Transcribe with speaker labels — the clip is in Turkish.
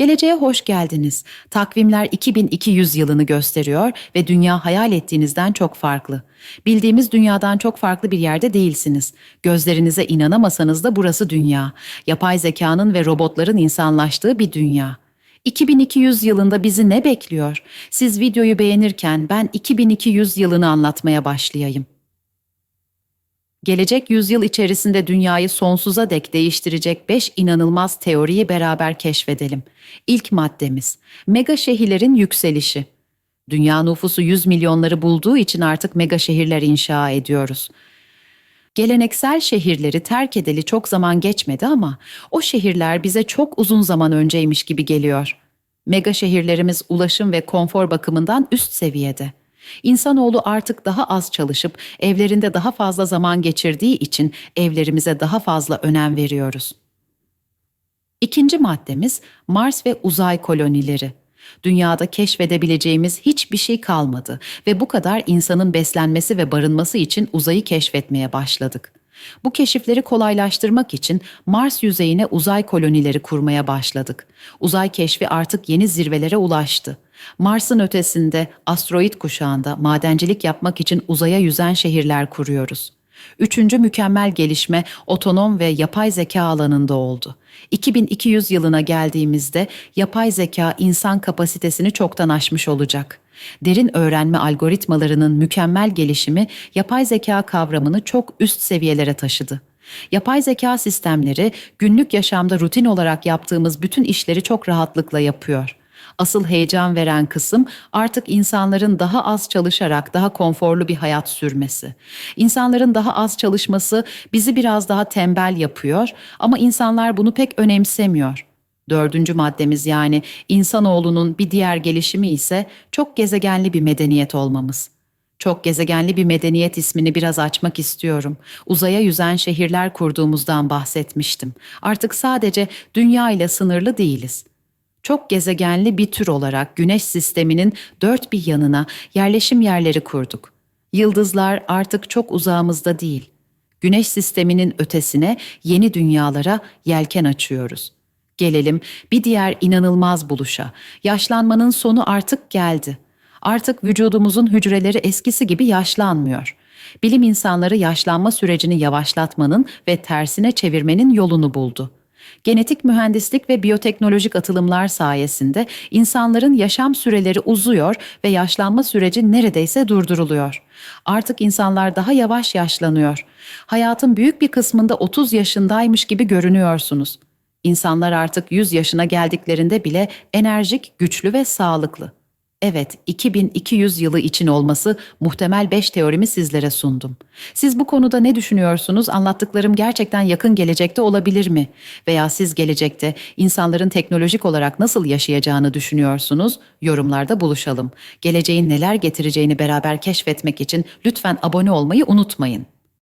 Speaker 1: Geleceğe hoş geldiniz. Takvimler 2200 yılını gösteriyor ve dünya hayal ettiğinizden çok farklı. Bildiğimiz dünyadan çok farklı bir yerde değilsiniz. Gözlerinize inanamasanız da burası dünya. Yapay zekanın ve robotların insanlaştığı bir dünya. 2200 yılında bizi ne bekliyor? Siz videoyu beğenirken ben 2200 yılını anlatmaya başlayayım. Gelecek yüzyıl içerisinde dünyayı sonsuza dek değiştirecek 5 inanılmaz teoriyi beraber keşfedelim. İlk maddemiz, mega şehirlerin yükselişi. Dünya nüfusu 100 milyonları bulduğu için artık mega şehirler inşa ediyoruz. Geleneksel şehirleri terk edeli çok zaman geçmedi ama o şehirler bize çok uzun zaman önceymiş gibi geliyor. Mega şehirlerimiz ulaşım ve konfor bakımından üst seviyede. İnsanoğlu artık daha az çalışıp evlerinde daha fazla zaman geçirdiği için evlerimize daha fazla önem veriyoruz. İkinci maddemiz Mars ve uzay kolonileri. Dünyada keşfedebileceğimiz hiçbir şey kalmadı ve bu kadar insanın beslenmesi ve barınması için uzayı keşfetmeye başladık. Bu keşifleri kolaylaştırmak için Mars yüzeyine uzay kolonileri kurmaya başladık. Uzay keşfi artık yeni zirvelere ulaştı. Mars'ın ötesinde, asteroid kuşağında madencilik yapmak için uzaya yüzen şehirler kuruyoruz. Üçüncü mükemmel gelişme otonom ve yapay zeka alanında oldu. 2200 yılına geldiğimizde yapay zeka insan kapasitesini çoktan aşmış olacak. Derin öğrenme algoritmalarının mükemmel gelişimi yapay zeka kavramını çok üst seviyelere taşıdı. Yapay zeka sistemleri günlük yaşamda rutin olarak yaptığımız bütün işleri çok rahatlıkla yapıyor. Asıl heyecan veren kısım artık insanların daha az çalışarak daha konforlu bir hayat sürmesi. İnsanların daha az çalışması bizi biraz daha tembel yapıyor ama insanlar bunu pek önemsemiyor. Dördüncü maddemiz yani insanoğlunun bir diğer gelişimi ise çok gezegenli bir medeniyet olmamız. Çok gezegenli bir medeniyet ismini biraz açmak istiyorum. Uzaya yüzen şehirler kurduğumuzdan bahsetmiştim. Artık sadece dünya ile sınırlı değiliz. Çok gezegenli bir tür olarak Güneş sisteminin dört bir yanına yerleşim yerleri kurduk. Yıldızlar artık çok uzağımızda değil. Güneş sisteminin ötesine yeni dünyalara yelken açıyoruz. Gelelim bir diğer inanılmaz buluşa. Yaşlanmanın sonu artık geldi. Artık vücudumuzun hücreleri eskisi gibi yaşlanmıyor. Bilim insanları yaşlanma sürecini yavaşlatmanın ve tersine çevirmenin yolunu buldu. Genetik mühendislik ve biyoteknolojik atılımlar sayesinde insanların yaşam süreleri uzuyor ve yaşlanma süreci neredeyse durduruluyor. Artık insanlar daha yavaş yaşlanıyor. Hayatın büyük bir kısmında 30 yaşındaymış gibi görünüyorsunuz. İnsanlar artık 100 yaşına geldiklerinde bile enerjik, güçlü ve sağlıklı. Evet, 2200 yılı için olması muhtemel 5 teorimi sizlere sundum. Siz bu konuda ne düşünüyorsunuz? Anlattıklarım gerçekten yakın gelecekte olabilir mi? Veya siz gelecekte insanların teknolojik olarak nasıl yaşayacağını düşünüyorsunuz? Yorumlarda buluşalım. Geleceğin neler getireceğini beraber keşfetmek için lütfen abone olmayı unutmayın.